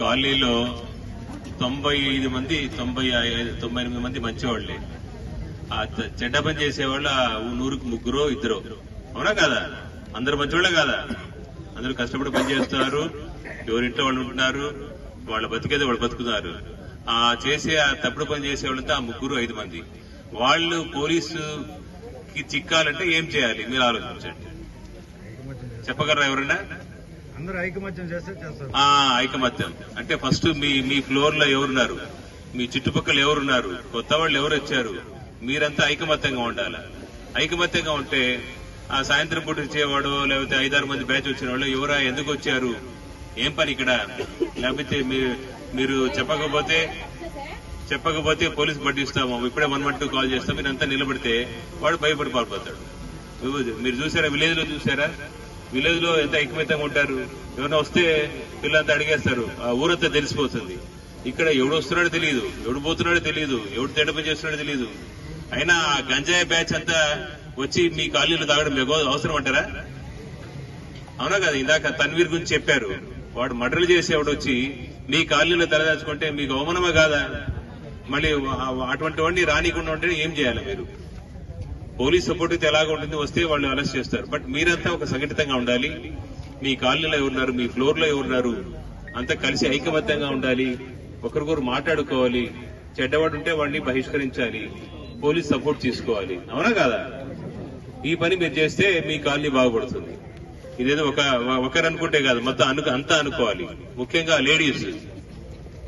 కాలనీలో తొంభై ఐదు మంది తొంభై ఐదు తొంభై ఎనిమిది మంది మంచివాళ్ళే. ఆ చెడ్డ పని చేసేవాళ్ళు ఆ నూరుకు ముగ్గురు ఇద్దరు. అవునా కాదా? అందరు మంచివాళ్ళే కదా? అందరూ కష్టపడి పని చేస్తున్నారు ఎవరింట్లో వాళ్ళు ఉంటున్నారు వాళ్ళ బతికేది వాళ్ళు బతుకుతున్నారు ఆ చేసే ఆ తప్పుడు పని చేసే వాళ్ళంతా ఆ ముగ్గురు ఐదు మంది. వాళ్ళు పోలీసుకి చిక్కాలంటే ఏం చేయాలి? మీరు ఆలోచించండి. చెప్పగలరా ఎవరైనా ఐకమత్యం ఆ ఐకమత్యం. అంటే ఫస్ట్ మీ మీ ఫ్లోర్లో ఎవరున్నారు? మీ చుట్టుపక్కల ఎవరున్నారు? కొత్త వాళ్ళు ఎవరు వచ్చారు? మీరంతా ఐకమత్యంగా ఉండాలి? ఐకమత్యంగా ఉంటే ఆ సాయంత్రం పూట వచ్చేవాడు లేకపోతే ఐదారు మంది బ్యాచ్ వచ్చిన వాళ్ళు ఎవరా ఎందుకు వచ్చారు? ఏం పని ఇక్కడ? లేకపోతే మీ- మీరు చెప్పకపోతే చెప్పకపోతే పోలీసు పట్టిస్తాము. ఇప్పుడే వన్ వన్ టూ కాల్ చేస్తాం. మీరు అంతా నిలబడితే వాడు భయపడి పారిపోతాడు మీరు చూసారా విలేజ్లో చూసారా? విలేజ్లో ఎంత ఐకమత్యంగా ఉంటారు? ఎవరైనా వస్తే పిల్లలంతా అడిగేస్తారు. ఆ ఊరంతా తెలిసిపోతుంది. ఇక్కడ ఎవడు వస్తున్నాడో తెలియదు ఎవడు పోతున్నాడో తెలియదు ఎవడు తేడా చేస్తున్నాడో తెలియదు అయినా ఆ గంజాయి బ్యాచ్ అంతా వచ్చి మీ కాలనీలో తాగడం మీకు అవసరం అంటారా? అవునా కదా? ఇందాక తన్వీర్ గురించి చెప్పారు. వాడు మర్డర్లు చేసేవాడు వచ్చి మీ కాలనీలో తలదాచుకుంటే మీకు అవమానమా కాదా? మళ్ళీ అటువంటి వాడిని రానికుండా ఉంటే ఏం చేయాలి మీరు? పోలీస్ సపోర్ట్ అయితే ఎలాగ ఉంటుంది వస్తే వాళ్ళు అరెస్ట్ చేస్తారు. బట్ మీరంతా ఒక సంఘటితంగా ఉండాలి. మీ కాలనీలో ఎవరున్నారు మీ ఫ్లోర్లో ఎవరున్నారు అంతా కలిసి ఐకమత్యంగా ఉండాలి. ఒకరికొకరు మాట్లాడుకోవాలి. చెడ్డవాడు ఉంటే వాడిని బహిష్కరించాలి. పోలీస్ సపోర్ట్ తీసుకోవాలి. అవునా కాదా? ఈ పని మీరు చేస్తే మీ కాలనీ బాగుపడుతుంది. ఇదేదో ఒక ఒకరు అనుకుంటే కాదు మొత్తం అను అంతా అనుకోవాలి. ముఖ్యంగా లేడీస్.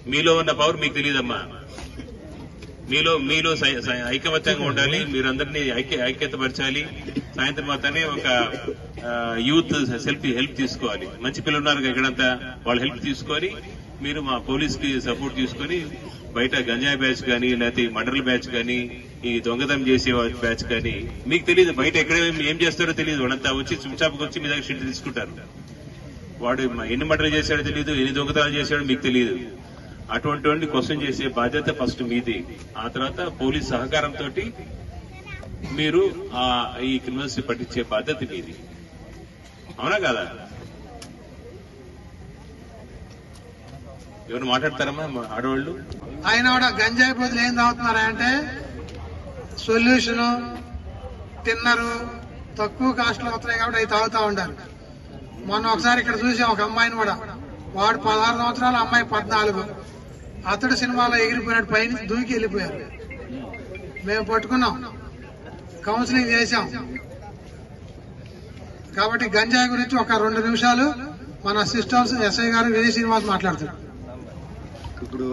మీలో ఉన్న పవర్ మీకు తెలియదమ్మా. మీలో మీలో సై- ఐకమత్యంగా ఉండాలి మీరందరినీ ఐక్య ఐక్యతపరచాలి. సాయంత్రం మాత్రమే ఒక యూత్ సెల్ఫ్ హెల్ప్ తీసుకోవాలి. మంచి పిల్లలు ఉన్నారు ఇక్కడంతా వాళ్ళ హెల్ప్ తీసుకొని మీరు మా పోలీస్కి సపోర్ట్ తీసుకొని బయట గంజాయి బ్యాచ్ కానీ లేకపోతే మర్డర్ల బ్యాచ్ కానీ ఈ దొంగతనం చేసే బ్యాచ్ కానీ మీకు తెలియదు బయట ఎక్కడ ఏం- చేస్తారో తెలియదు. వాళ్ళంతా వచ్చి చుంచాపుకి వచ్చి మీ దగ్గర షీట్ తీసుకుంటారు. వాడు ఎన్ని మర్డర్లు చేశాడో తెలియదు ఎన్ని దొంగతనాలు చేశాడో మీకు తెలియదు. అటువంటి వాడిని క్వశ్చన్ చేసే బాధ్యత ఫస్ట్ మీది. ఆ తర్వాత పోలీస్ సహకారంతో మీరు ఆ ఈ క్రిమినల్స్ పట్టించే బాధ్యత మీది. అవునా కదా? ఎవరు మాట్లాడతారమ్మా మా ఆడవాళ్ళు? ఆయన కూడా గంజాయి బదులు ఏం తాగుతున్నారా అంటే సొల్యూషన్ తిన్నరు తక్కువ కాస్ట్ అవుతున్నాయి కాబట్టి అవి తాగుతా ఉంటారు మొన్న ఒకసారి ఇక్కడ చూసాం ఒక అమ్మాయిని కూడా. వాడు పదహారు సంవత్సరాలు అమ్మాయి పద్నాలుగు. అతడు సినిమాలో ఎగిరిపోయినట్టు పైన దూకి వెళ్ళిపోయారు. మేము పట్టుకున్నాం. కౌన్సిలింగ్ చేశాం. కాబట్టి గంజాయి గురించి ఒక రెండు నిమిషాలు మన సిస్టర్స్ ఎస్ఐ గారు విజయ్ శ్రీనివాస్ మాట్లాడతారు ఇప్పుడు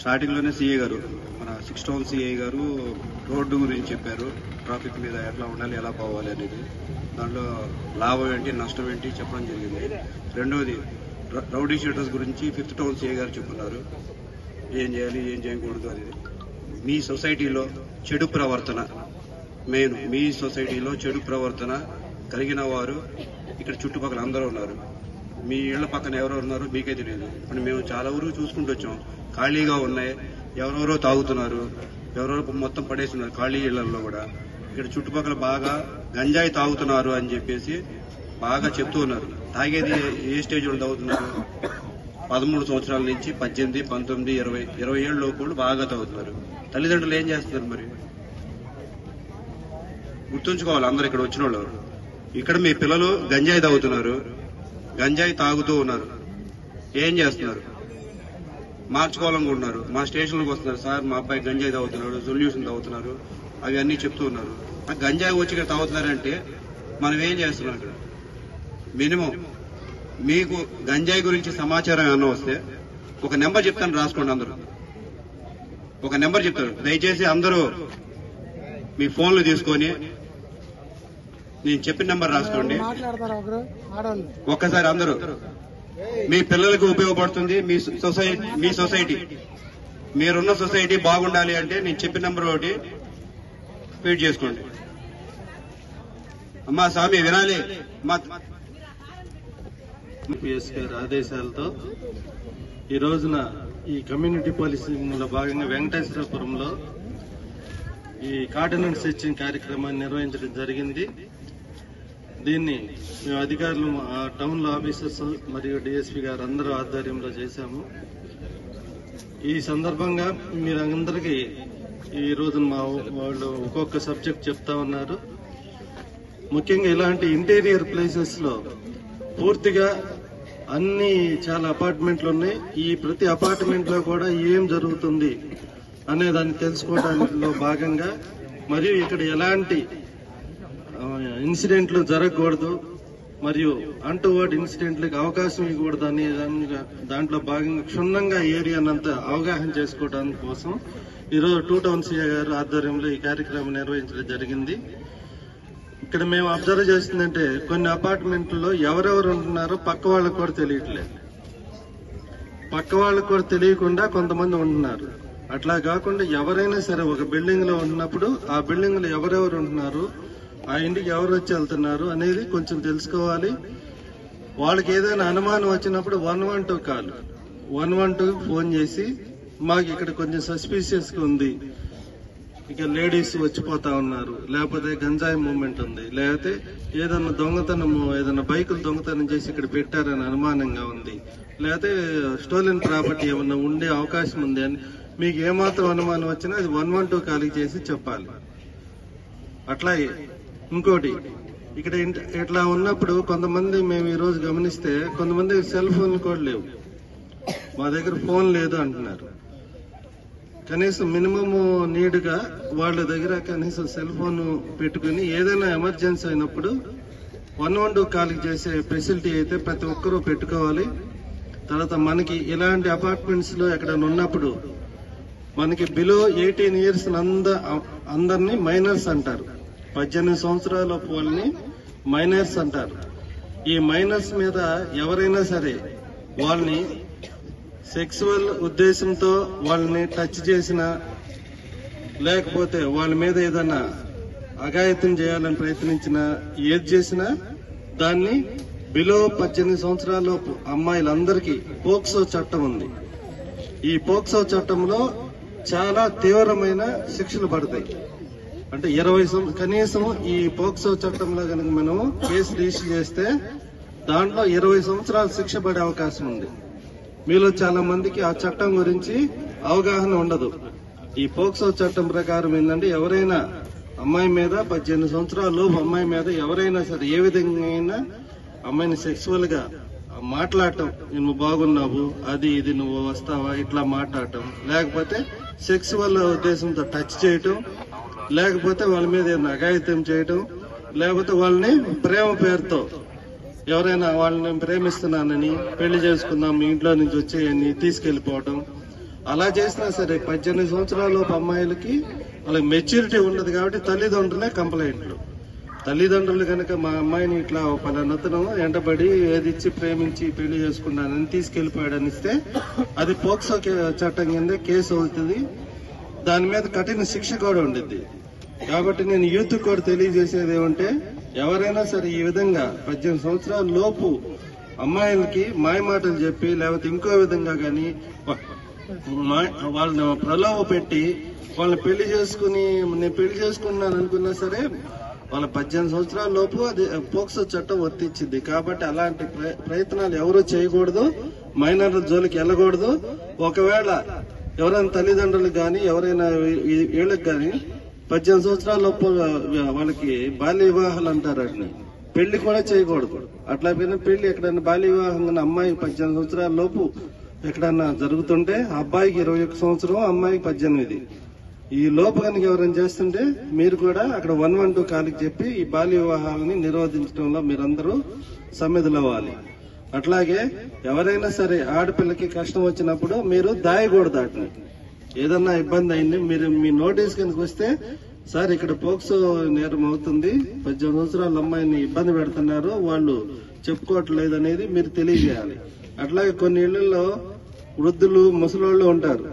స్టార్టింగ్లోనే సిఐ గారు మన six town CI garu road గురించి చెప్పారు. ట్రాఫిక్ మీద ఎట్లా ఉండాలి ఎలా పోవాలి అనేది. దాంట్లో లాభం ఏంటి నష్టం ఏంటి చెప్పడం జరిగింది. రెండవది రౌడీ షీటర్స్ గురించి ఫిఫ్త్ టౌన్ సిఐ గారు చెప్పున్నారు. ఏం చేయాలి ఏం చేయకూడదు అనేది. మీ సొసైటీలో చెడు ప్రవర్తన మెయిన్ మీ సొసైటీలో చెడు ప్రవర్తన కలిగిన వారు ఇక్కడ చుట్టుపక్కల అందరూ ఉన్నారు. మీ ఇళ్ళ పక్కన ఎవరెవరు ఉన్నారు మీకే తెలియదు. ఇప్పుడు మేము చాలా ఊరు చూసుకుంటూ వచ్చాం. ఖాళీగా ఉన్నాయి. ఎవరెవరో తాగుతున్నారు. ఎవరెవరో మొత్తం పడేస్తున్నారు ఖాళీ ఇళ్ళలో కూడా. ఇక్కడ చుట్టుపక్కల బాగా గంజాయి తాగుతున్నారు అని చెప్పేసి బాగా చెప్తూ ఉన్నారు. తాగేది ఏ స్టేజ్ వాళ్ళు తాగుతున్నారు? పదమూడు సంవత్సరాల నుంచి పద్దెనిమిది పంతొమ్మిది ఇరవై ఇరవై ఏళ్ళ లోపు బాగా తాగుతున్నారు. తల్లిదండ్రులు ఏం చేస్తున్నారు మరి? గుర్తుంచుకోవాలి అందరు ఇక్కడ వచ్చిన వాళ్ళు ఇక్కడ మీ పిల్లలు గంజాయి తాగుతున్నారు. గంజాయి తాగుతూ ఉన్నారు. ఏం చేస్తున్నారు? మార్చుకోవాలనుకుంటున్నారు మా స్టేషన్లకు వస్తున్నారు. సార్ మా అబ్బాయి గంజాయి తాగుతున్నాడు సొల్యూషన్ తాగుతున్నారు అవి అన్నీ చెప్తూ ఉన్నారు. ఆ గంజాయి వచ్చి ఇక్కడ తాగుతున్నారంటే మనం ఏం చేస్తున్నాం ఇక్కడ? మినిమం మీకు గంజాయి గురించి సమాచారం ఏమన్నా వస్తే ఒక నెంబర్ చెప్తాను రాసుకోండి అందరూ. ఒక నెంబర్ చెప్తారు దయచేసి అందరూ మీ ఫోన్లు తీసుకొని నేను చెప్పిన నెంబర్ రాసుకోండి. ఒక్కసారి అందరూ. మీ పిల్లలకు ఉపయోగపడుతుంది మీ సొసైటీ మీ సొసైటీ. మీరున్న సొసైటీ బాగుండాలి అంటే నేను చెప్పిన నెంబర్ ఒకటి ఫీడ్ చేసుకోండి. అమ్మా స్వామి వినాలి. అమ్మా పిఎస్ గారి ఆదేశాలతో ఈ రోజున ఈ కమ్యూనిటీ పాలసీలో భాగంగా వెంకటేశ్వరపురంలో ఈ కార్డినెన్స్ సెర్చింగ్ కార్యక్రమాన్ని నిర్వహించడం జరిగింది. దీన్ని మేము అధికారులు ఆ ఆఫీసర్స్ మరియు డిఎస్పీ గారు అందరూ ఆధ్వర్యంలో చేశాము. ఈ సందర్భంగా మీరందరికీ ఈ రోజున మా వాళ్ళు ఒక్కొక్క సబ్జెక్ట్ చెప్తా ఉన్నారు. ముఖ్యంగా ఇలాంటి ఇంటీరియర్ ప్లేసెస్లో పూర్తిగా అన్ని చాలా అపార్ట్మెంట్లు ఉన్నాయి. ఈ ప్రతి అపార్ట్మెంట్లో కూడా ఏం జరుగుతుంది అనే దాన్ని తెలుసుకోవడంలో భాగంగా మరియు ఇక్కడ ఎలాంటి ఇన్సిడెంట్లు జరగకూడదు మరియు అంటువర్డ్ ఇన్సిడెంట్లకు అవకాశం ఇవ్వకూడదు అనే దాంట్లో భాగంగా క్షుణ్ణంగా ఏరియానంతా అవగాహన చేసుకోవడానికి కోసం ఈరోజు టూ టౌన్ సీఏ గారు ఆధ్వర్యంలో ఈ కార్యక్రమం నిర్వహించడం జరిగింది. ఇక్కడ మేము అబ్జర్వ్ చేస్తుందంటే కొన్ని అపార్ట్మెంట్లలో ఎవరెవరు ఉంటున్నారో పక్క వాళ్ళకు కూడా తెలియట్లేదు. పక్క వాళ్ళకు కూడా తెలియకుండా కొంతమంది ఉంటున్నారు. అట్లా కాకుండా ఎవరైనా సరే ఒక బిల్డింగ్లో ఆ బిల్డింగ్లో ఎవరెవరు ఉంటున్నారు ఆ ఇంటికి ఎవరు వచ్చి వెళ్తున్నారు అనేది కొంచెం తెలుసుకోవాలి. వాళ్ళకి ఏదైనా అనుమానం వచ్చినప్పుడు one one two call one one two phone చేసి మాకు ఇక్కడ కొంచెం సస్పీషియస్గా ఉంది ఇక లేడీస్ వచ్చిపోతా ఉన్నారు. లేకపోతే గంజాయి మూమెంట్ ఉంది. లేకపోతే ఏదన్నా దొంగతనము ఏదన్నా బైకులు దొంగతనం చేసి ఇక్కడ పెట్టారని అనుమానంగా ఉంది. లేకపోతే స్టోలెన్ ప్రాపర్టీ ఏమన్నా ఉండే అవకాశం ఉంది అని మీకు ఏమాత్రం అనుమానం వచ్చినా అది వన్ వన్ టూ ఖాళీ చేసి చెప్పాలి. అట్లాగే ఇంకోటి ఇక్కడ ఇట్లా ఉన్నప్పుడు కొంతమంది మేము ఈరోజు గమనిస్తే కొంతమంది సెల్ ఫోన్లు కూడా లేవు. మా దగ్గర ఫోన్ లేదు అంటున్నారు. కనీసం మినిమము నీడ్గా వాళ్ళ దగ్గర కనీసం సెల్ ఫోన్ పెట్టుకుని ఏదైనా ఎమర్జెన్సీ అయినప్పుడు వన్ వన్ టూ కాల్కి చేసే ఫెసిలిటీ అయితే ప్రతి ఒక్కరూ పెట్టుకోవాలి. తర్వాత మనకి ఇలాంటి అపార్ట్మెంట్స్లో ఎక్కడైనా ఉన్నప్పుడు మనకి బిలో ఎయిటీన్ ఇయర్స్ అంద అందరినీ మైనర్స్ అంటారు. పద్దెనిమిది సంవత్సరాల వాళ్ళని మైనర్స్ అంటారు. ఈ మైనర్స్ మీద ఎవరైనా సరే వాళ్ళని సెక్సువల్ ఉద్దేశంతో వాళ్ళని టచ్ చేసిన లేకపోతే వాళ్ళ మీద ఏదైనా అఘాయత్యం చేయాలని ప్రయత్నించిన ఏది చేసినా దాన్ని బిలో పద్దెనిమిది సంవత్సరాలలోపు అమ్మాయిలందరికీ పోక్సో చట్టం ఉంది. ఈ పోక్సో చట్టంలో చాలా తీవ్రమైన శిక్షలు పడతాయి. అంటే ఇరవై కనీసం ఈ పోక్సో చట్టంలో కనుక మనం కేసు రిజిస్టర్ చేస్తే దాంట్లో ఇరవై సంవత్సరాలు శిక్ష పడే అవకాశం ఉంది. మీలో చాలా మందికి ఆ చట్టం గురించి అవగాహన ఉండదు. ఈ పోక్సో చట్టం ప్రకారం ఏంటంటే ఎవరైనా అమ్మాయి మీద పద్దెనిమిది సంవత్సరాల లోపు అమ్మాయి మీద ఎవరైనా సరే ఏ విధంగా అయినా అమ్మాయిని సెక్సువల్గా మాట్లాడటం నువ్వు బాగున్నావు అది ఇది నువ్వు వస్తావా ఇట్లా మాట్లాడటం. లేకపోతే సెక్సువల్ ఉద్దేశంతో టచ్ చేయటం లేకపోతే వాళ్ళ మీద నగాయితం చేయటం లేకపోతే వాళ్ళని ప్రేమ పేరుతో ఎవరైనా వాళ్ళని ప్రేమిస్తున్నానని పెళ్ళి చేసుకుందాం మీ ఇంట్లో నుంచి వచ్చేయని తీసుకెళ్ళిపోవడం అలా చేసినా సరే పద్దెనిమిది సంవత్సరాలలోపు అమ్మాయిలకి వాళ్ళకి మెచ్యూరిటీ ఉండదు కాబట్టి తల్లిదండ్రులే కంప్లైంట్లు తల్లిదండ్రులు కనుక మా అమ్మాయిని ఇట్లా పలానతను ఎంటబడి ఏదిచ్చి ప్రేమించి పెళ్ళి చేసుకున్నానని తీసుకెళ్ళిపోయాడని ఇస్తే అది పోక్సో కే- చట్టం కింద కేసు అవుతుంది. దాని మీద కఠిన శిక్ష కూడా ఉండిద్ది. కాబట్టి నేను యూత్ కూడా తెలియజేసేది ఏమంటే ఎవరైనా సరే ఈ విధంగా పద్దెనిమిది సంవత్సరాల లోపు అమ్మాయిలకి మాయ మాటలు చెప్పి లేకపోతే ఇంకో విధంగా కానీ వాళ్ళని ప్రలోభ పెట్టి వాళ్ళని పెళ్ళి చేసుకుని నేను పెళ్ళి చేసుకున్నాను అనుకున్నా సరే వాళ్ళ పద్దెనిమిది సంవత్సరాల లోపు అది పోక్సో చట్టం వర్తించింది. కాబట్టి అలాంటి ప్ర- ప్రయత్నాలు ఎవరు చేయకూడదు. మైనర్ల జోలికి వెళ్ళకూడదు. ఒకవేళ ఎవరైనా తల్లిదండ్రులు కానీ ఎవరైనా వీళ్ళకి కానీ పద్దెనిమిది సంవత్సరాల లోపు వాళ్ళకి బాల్య వివాహాలు అంటారు వాటిని పెళ్ళి కూడా చేయకూడదు. అట్లా పోయిన పెళ్ళి ఎక్కడైనా బాల్య వివాహం ఉన్న అమ్మాయి పద్దెనిమిది సంవత్సరాల లోపు ఎక్కడన్నా జరుగుతుంటే ఆ అబ్బాయికి ఇరవై ఒక్క సంవత్సరం అమ్మాయికి పద్దెనిమిది. ఈ లోపు కనుక ఎవరైనా చేస్తుంటే మీరు కూడా అక్కడ వన్ వన్ టూ కాలికి చెప్పి ఈ బాల్య వివాహాలని నిరోధించడంలో మీరందరూ సమ్మెదులవ్వాలి అట్లాగే ఎవరైనా సరే ఆడపిల్లకి కష్టం వచ్చినప్పుడు మీరు దాయకూడదు వాటిని ఏదన్నా ఇబ్బంది అయింది మీరు మీ నోటీస్ కిందకి వస్తే సార్ ఇక్కడ పోక్సో నేరం అవుతుంది. పద్దెనిమిది సంవత్సరాల అమ్మాయిని ఇబ్బంది పెడుతున్నారు. వాళ్ళు చెప్పుకోవట్లేదు అనేది మీరు తెలియజేయాలి. అట్లాగే కొన్ని ఇళ్ళలో వృద్ధులు ముసలోళ్ళు ఉంటారు.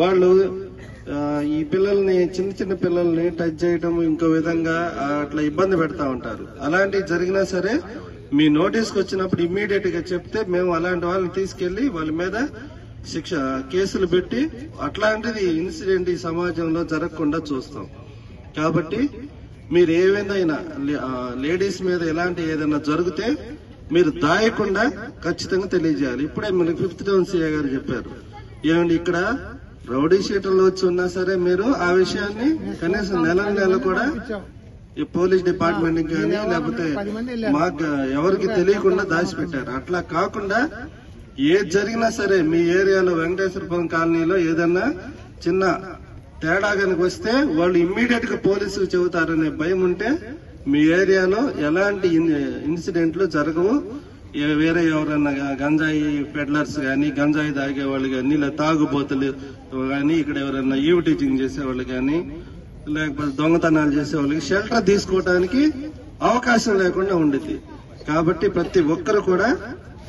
వాళ్ళు ఈ పిల్లల్ని చిన్న చిన్న పిల్లల్ని టచ్ చేయడం ఇంకో విధంగా అట్లా ఇబ్బంది పెడతా ఉంటారు. అలాంటివి జరిగినా సరే మీ నోటీస్కి వచ్చినప్పుడు ఇమ్మీడియట్గా చెప్తే మేము అలాంటి వాళ్ళని తీసుకెళ్ళి వాళ్ళ మీద శిక్ష కేసులు పెట్టి అట్లాంటిది ఇన్సిడెంట్ ఈ సమాజంలో జరగకుండా చూస్తాం. కాబట్టి మీరు ఏవైనా లేడీస్ మీద ఎలాంటి ఏదైనా జరిగితే మీరు దాయకుండా ఖచ్చితంగా తెలియజేయాలి. ఇప్పుడే మనకి ఫిఫ్త్ టౌన్ సిఐ గారు చెప్పారు. ఏమండి ఇక్కడ రౌడీ షీటర్లు వచ్చి ఉన్నా సరే మీరు ఆ విషయాన్ని కనీసం నెల నెల కూడా ఈ పోలీస్ డిపార్ట్మెంట్ కానీ లేకపోతే మాకు ఎవరికి తెలియకుండా దాచిపెట్టారు. అట్లా కాకుండా ఏది జరిగినా సరే మీ ఏరియాలో వెంకటేశ్వరపురం కాలనీలో ఏదన్నా చిన్న తేడా కనుక వస్తే వాళ్ళు ఇమ్మీడియట్గా పోలీసులు చెబుతారనే భయం ఉంటే మీ ఏరియాలో ఎలాంటి ఇన్సిడెంట్లు జరగవు. వేరే ఎవరన్నా గంజాయి పెడ్లర్స్ కానీ గంజాయి తాగే వాళ్ళు కానీ లేదా తాగుబోతులు కానీ ఇక్కడ ఎవరన్నా ఈవ్ టీచింగ్ చేసే వాళ్ళు కానీ లేకపోతే దొంగతనాలు చేసే వాళ్ళకి షెల్టర్ తీసుకోవడానికి అవకాశం లేకుండా ఉండేది కాబట్టి ప్రతి ఒక్కరు కూడా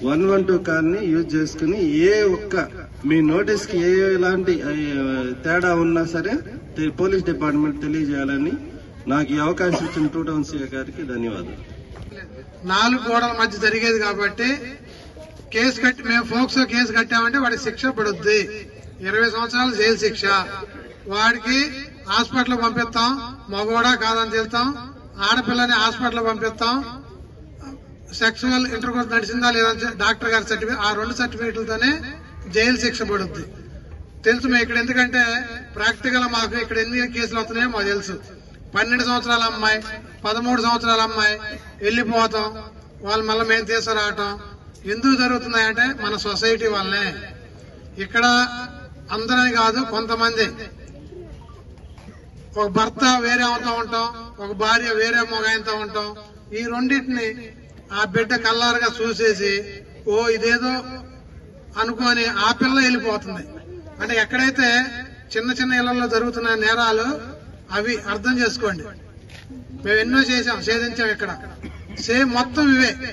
వన్ వన్ టూ కార్ని యూజ్ చేసుకుని ఏ ఒక్క మీ నోటీస్కి ఏ ఎలాంటి తేడా ఉన్నా సరే పోలీస్ డిపార్ట్మెంట్ తెలియజేయాలని నాకు ఈ అవకాశం ఇచ్చిన టూ టౌన్ సీఏ గారికి ధన్యవాదాలు. నాలుగు గోడల మధ్య జరిగేది కాబట్టి కేసు కట్టి మేము ఫోక్సో కేసు కట్టామంటే వాడికి శిక్ష పడుద్ది. ఇరవై సంవత్సరాలు జైలు శిక్ష. వాడికి హాస్పిటల్ పంపిస్తాం మగవాడా కాదని తెలుస్తాం ఆడపిల్లని హాస్పిటల్ పంపిస్తాం సెక్షువల్ ఇంటర్కోర్స్ నడిచిందా లేదా డాక్టర్ గారి సర్టిఫికేట్ ఆ రెండు సర్టిఫికేట్లతోనే జైలు శిక్ష పడుద్ది. తెలుసు మేము ఇక్కడ ఎందుకంటే ప్రాక్టికల్ మాకు ఇక్కడ ఎన్ని కేసులు వస్తున్నాయో మాకు తెలుసు. పన్నెండు సంవత్సరాల అమ్మాయి పదమూడు సంవత్సరాల అమ్మాయి వెళ్ళిపోతాం వాళ్ళు మళ్ళీ మేము తీసుకురావటం ఎందుకు జరుగుతున్నాయంటే మన సొసైటీ వల్లనే. ఇక్కడ అందరని కాదు కొంతమంది. ఒక భర్త వేరే అవుతా ఉంటాం ఒక భార్య వేరే మొగాయంతో ఉంటాం. ఈ రెండింటిని ఆ బిడ్డ కల్లారుగా చూసేసి ఓ ఇదేదో అనుకొని ఆ పిల్ల వెళ్ళిపోతుంది. అంటే ఎక్కడైతే చిన్న చిన్న ఇళ్ళలో జరుగుతున్న నేరాలు అవి అర్థం చేసుకోండి. మేము ఎన్నో చేసాం ఛేదించాం ఇక్కడ. సేమ్ మొత్తం ఇవే.